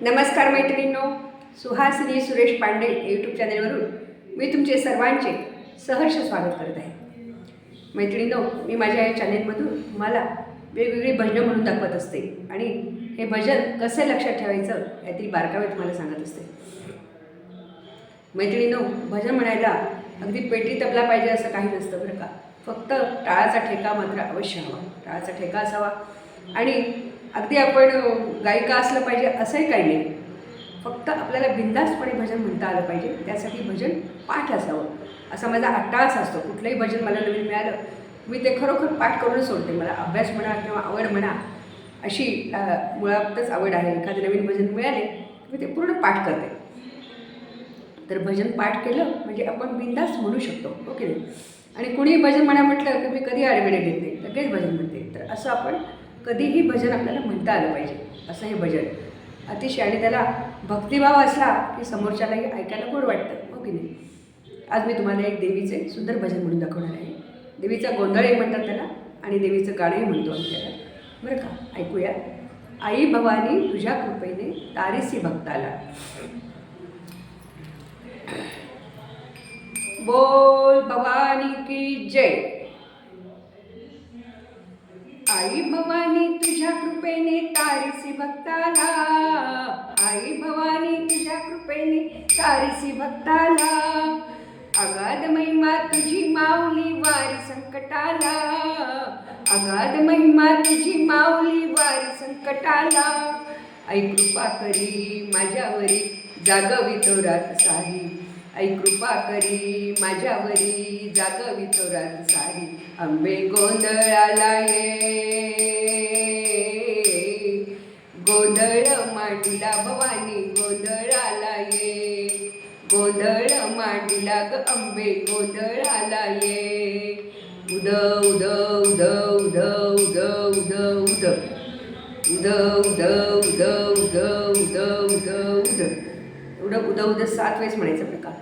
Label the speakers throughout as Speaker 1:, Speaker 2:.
Speaker 1: नमस्कार मैत्रिणींनो सुहासिनी सुरेश पांडे यूट्यूब चॅनेलवरून मी तुमचे सर्वांचे सहर्ष स्वागत करत आहे. मैत्रिणींनो मी माझ्या या चॅनेलमधून तुम्हाला वेगवेगळी भजनं म्हणून दाखवत असते आणि हे भजन कसं लक्षात ठेवायचं यातील बारकावे तुम्हाला सांगत असते. मैत्रिणींनो भजन म्हणायला अगदी पेटी तबला पाहिजे असं काही नसतं बरं का. फक्त टाळाचा ठेका मात्र अवश्य हवा. टाळाचा ठेका असावा आणि अगदी आपण गायिका असलं पाहिजे असंही काही नाही. फक्त आपल्याला बिंदास्तपणे भजन म्हणता आलं पाहिजे त्यासाठी भजन पाठ असावं. असा माझा अट्टास असतो. कुठलंही भजन मला नवीन मिळालं मी ते खरोखर पाठ करून सोडते. मला अभ्यास म्हणा किंवा आवड म्हणा अशी मुळातच आवड आहे. एखादं नवीन भजन मिळाले मी ते पूर्ण पाठ करते. तर भजन पाठ केलं म्हणजे आपण बिंदास म्हणू शकतो. हो ओके नाही? आणि कुणीही भजन म्हणा म्हटलं की मी कधी आडवेडे घेत नाही. लगेच भजन म्हणते. तर असं आपण कधीही भजन आपल्याला म्हणता आलं पाहिजे. असं हे भजन. अतिशय. आणि त्याला भक्तिभाव असला की समोरच्यालाही ऐकायला गोड वाटतं. हो की नाही? आज मी तुम्हाला एक देवीचे सुंदर भजन म्हणून दाखवणार आहे. देवीचा गोंधळही म्हणतात त्याला आणि देवीचं गाणंही म्हणतो आम्ही त्याला. बरं का? ऐकूया. आई भवानी तुझ्या कृपेने तारीसी भक्ताला. बोल भवानी की जय. आई भवानी तुझ्या कृपेने तारीसी भक्ताला. आई भवानी तुझ्या कृपेने तारीसी भक्ताला. अगाध महिमा तुझी माऊली वारी संकटाला. अगाध महिमा तुझी माऊली वारी संकटाला. आई कृपा करी माझ्यावरी जागवितो रात सारी आई कृपा करी माझ्यावरी जागवी रात सारी आंबे गोंधळाला ये गोंधळ मांडीला भवानी गोंधळाला ये गोंधळ मांडीला ग आंबे गोंधळाला ये उद उद उद उद उद उद उद उद उद उद उद उद उद उद उडं उद्या उद्या सात वेळेस म्हणायचं प्रकार.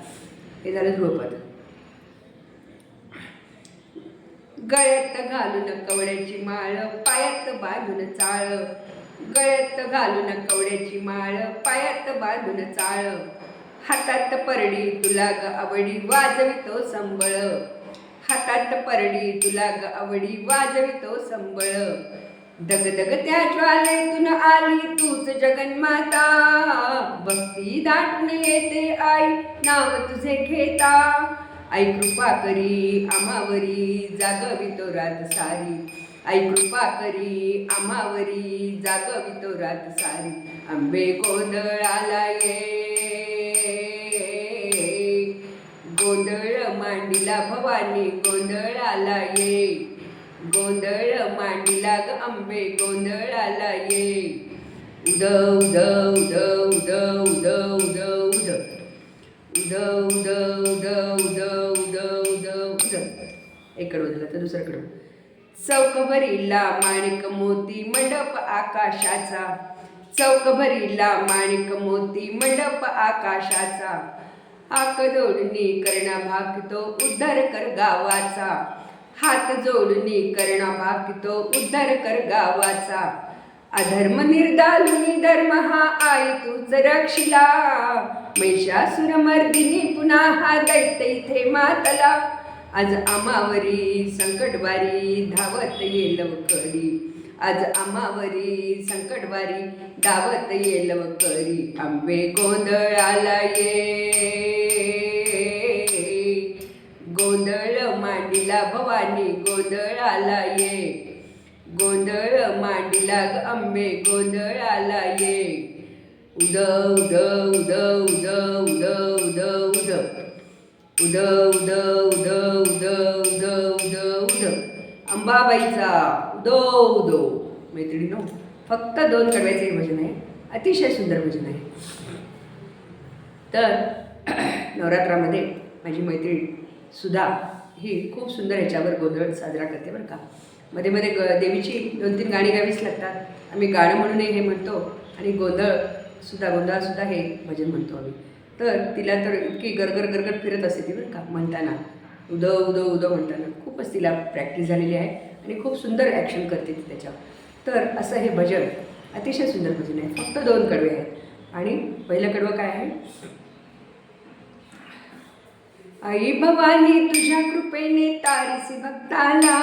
Speaker 1: हे झालं ध्रुवपद. गळ्यात घालून कवड्याची माळ पायात बांधून चाळ. गळ्यात घालून कवड्याची माळ पायात बांधून चाळ. हातात परडी तुला ग आवडी वाजवितो संबळ. हातात परडी तुला ग आवडी वाजवितो संबळ. दगदग त्या ज्वालेतून आली तूच जगन्माता. भक्ती दाटून येते आई नाव तुझे घेता. आई कृपा करी आमावरी जागवी तो रात सारी. आई कृपा करी आमावरी जागवी तो रात सारी. आंबे गोंधळाला ये. गोंधळ मांडीला भवानी गोंधळाला ये. गोंधळ मांडीला ग आंबे गोंधळाला ये उद उद उद उद उद उद उद उद उद उद उद उद उद उद इकडं उदलं तर दुसऱ्याकडं चौक भरीला माणिक मोती मंडप आकाशाचा चौक भरीला माणिक मोती मंडप आकाशाचा हाक जोडणी करणा भागतो उद्धार कर गावाचा हात जोडणी करणा भागतो उद्धार कर गावाचा. अधर्म निर्दालुनी धर्म हा आई तूच रक्षिला. महिषासुर मर्दिनी पुन्हा हा दैत्य इथे मातला. आज आमावरी संकटवारी धावत ये करी आज आमावरी संकटवारी धावत ये करी आंबे गोंधळाला ये. गोंधळ मांडिला भवानी गोंधळाला ये गोंधळ मांडीला ग अंबे गोंधळाला ये उद उद उद उद उद उद उद उद उद उद उद उद उद उद अंबाबाईचा उदो उदो मैत्रिणीनो फक्त दोन कडव्याचे भजन आहे अतिशय सुंदर भजन आहे तर नवरात्रामध्ये माझी मैत्रीण सुधा ही खूप सुंदर ह्याच्यावर गोंधळ साजरा करते बरं का. मध्ये मध्ये ग देवीची दोन तीन गाणी गावीच लागतात. आम्ही गाणं म्हणूनही हे म्हणतो आणि गोंधळ सुद्धा गोंधळसुद्धा हे भजन म्हणतो आम्ही. तर तिला तर इतकी गरगर गरगर फिरत असते ती बरं का म्हणताना. उदं उदं उदं म्हणताना. खूपच तिला प्रॅक्टिस झालेली आहे आणि खूप सुंदर ॲक्शन करते ती त्याच्यावर. तर असं हे भजन अतिशय सुंदर भजन आहे. फक्त दोन कडवे आहेत. आणि पहिलं कडवं काय आहे? आई भवानी तुझ्या कृपेने तारीसी भक्ताला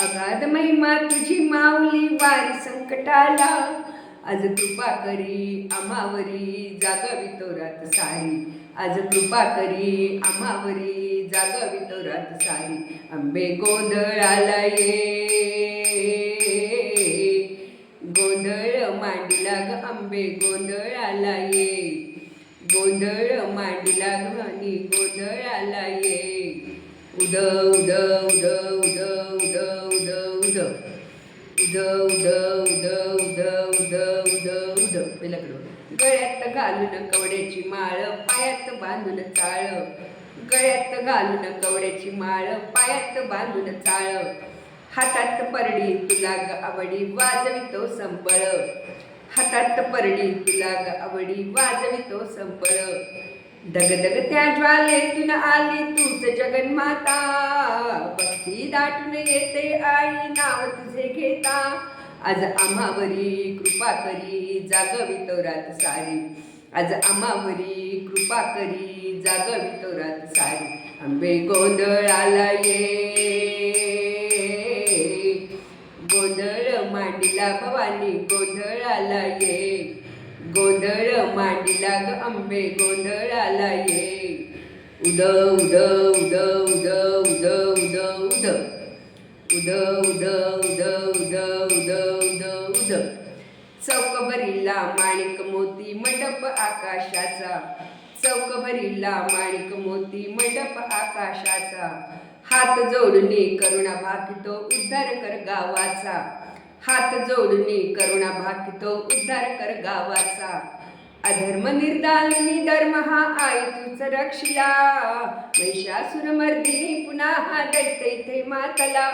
Speaker 1: अगाध महिमा तुझी माऊली वारी संकटाला. आज कृपा करी आम्हावरी जागवी तोरात सारी. आज कृपा करी आम्हावरी जागवी तोरात सारी. आंबे गोंधळाला ये. गोंधळ मांडला ग आंबे गोंधळाला ये. गोंधळ मांडीला ग गोंधळाला ये उद उद उद उद उद उद उद उद उद उद उद उद उद उद पहिल्याकडं गळ्यात घालून कवड्याची माळ पायात बांधून चाळ गळ्यात घालून कवड्याची माळ पायात बांधून चाळ हातात परडी तुला आवडी वाजवितो संबळ हातात परडी तुला ग आवडी वाजवितो संबळ दगदग त्या ज्वालेतून आली तूच जगन्माता. भक्ती दाटून येते आई नाव तुझे घेता. आज आम्हावरी कृपा करी जागवितो रात सारी. आज आम्हावरी कृपा करी जागवितो रात सारी. आंबे गोंधळाला ये. गोंधळ मांडीला भवानी गोंधळाला ये गोंधळ मांडीला ग आंबे गोंधळाला ये उद उद उद उद उद उद उद उद उद उद उद उद उद उद चौकभरीला माणिक मोती मंडप आकाशाचा चौकभरीला माणिक मोती मंडप आकाशाचा हात जोडणे करुणा भाकितो उद्धार कर गावाचा. हात जोडणे करुणा भाकितो उद्धार कर गावाचा. अधर्म निर्दालिनी धर्म हा आई तूच रक्षिला महिषासुर मर्दिनी पुन्हा हा दैत्य इथे मातला.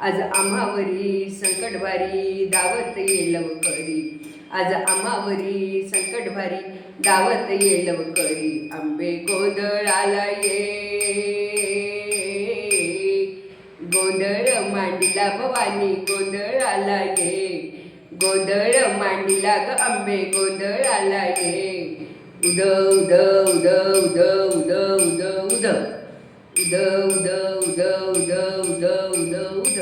Speaker 1: आज आम्हावरी संकटभारी दावत ये करी. आज आम्हावरी संकटभारी दावत ये लवकरी आंबे गोंधळाला ये. मांडीला भवानी गोंधळाला ये गोंधळ मांडीला ग आंबे गोंधळाला ये उद उद उद उद उद उद उद उद उद उद उद उद उद उद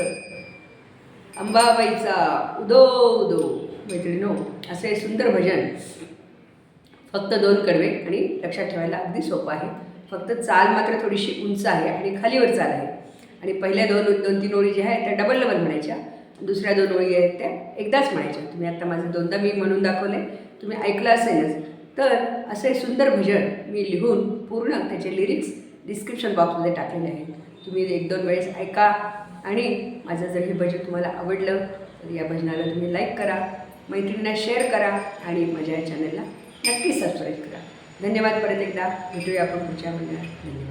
Speaker 1: अंबाबाईचा उदो उदो मैत्रिणो असे सुंदर भजन फक्त दोन कडवे आणि लक्षात ठेवायला अगदी सोपं आहे फक्त चाल मात्र थोडीशी उंच आहे आणि खालीवर चाल आहे आणि पहिल्या दोन दोन तीन ओळी ज्या आहेत त्या डबल डबल म्हणायच्या. दुसऱ्या दोन ओळी आहेत त्या एकदाच म्हणायच्या. तुम्ही आता माझं दोनदा मी म्हणून दाखवले तुम्ही ऐकलं असेलच. तर असे सुंदर भजन मी लिहून पूर्ण त्याचे लिरिक्स डिस्क्रिप्शन बॉक्समध्ये टाकलेले आहेत. तुम्ही एक दोन वेळेस ऐका. आणि माझं जर हे भजन तुम्हाला आवडलं तर या भजनाला तुम्ही लाईक करा. मैत्रिणींना शेअर करा. आणि माझ्या या चॅनलला नक्की सबस्क्राईब करा. धन्यवाद परत एकदा. भेटूया आपण पुढच्या महिन्यात धन्यवाद.